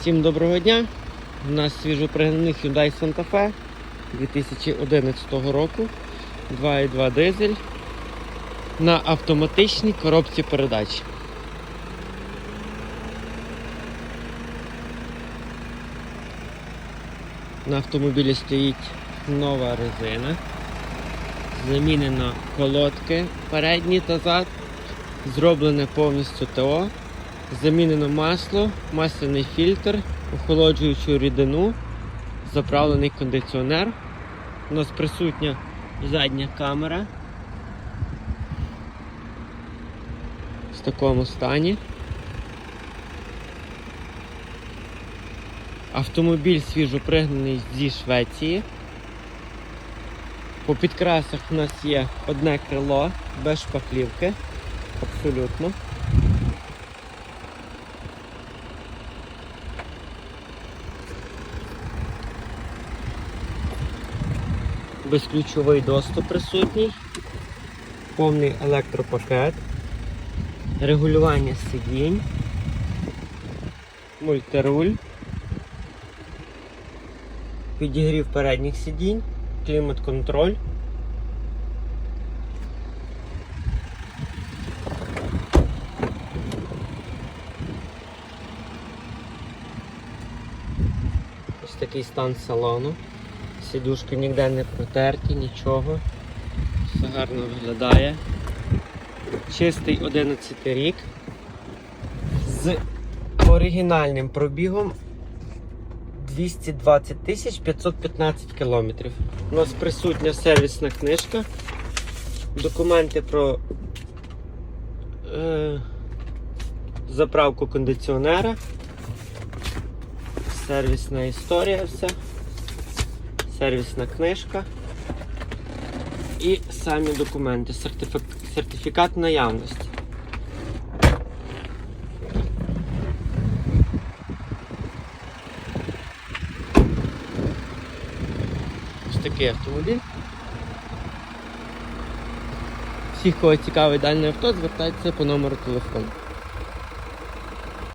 Всім доброго дня. У нас свіжопригнаний Hyundai Santa Fe 2011 року. 2.2 дизель на автоматичній коробці передач. На автомобілі стоїть нова резина. Замінено колодки передні та зад. Зроблене повністю ТО. Замінено масло, масляний фільтр, охолоджуючу рідину, заправлений кондиціонер. У нас присутня задня камера в такому стані. Автомобіль свіжопригнаний зі Швеції. По підкрасах у нас є одне крило без шпаклівки. Абсолютно. Безключовий доступ присутній, повний електропакет, регулювання сидінь, мультируль, підігрів передніх сидінь, клімат-контроль. Ось такий стан салону. Сідушки ніде не протерті, нічого. Все гарно виглядає. Чистий 11 рік. З оригінальним пробігом 220 тисяч 515 кілометрів. У нас присутня сервісна книжка. Документи про е, заправку кондиціонера. Сервісна історія вся сервісна книжка і самі документи, сертифік... сертифікат наявності. Ось такий автомобіль. Всіх, кого цікавить дальне авто, звертайтеся по номеру телефону.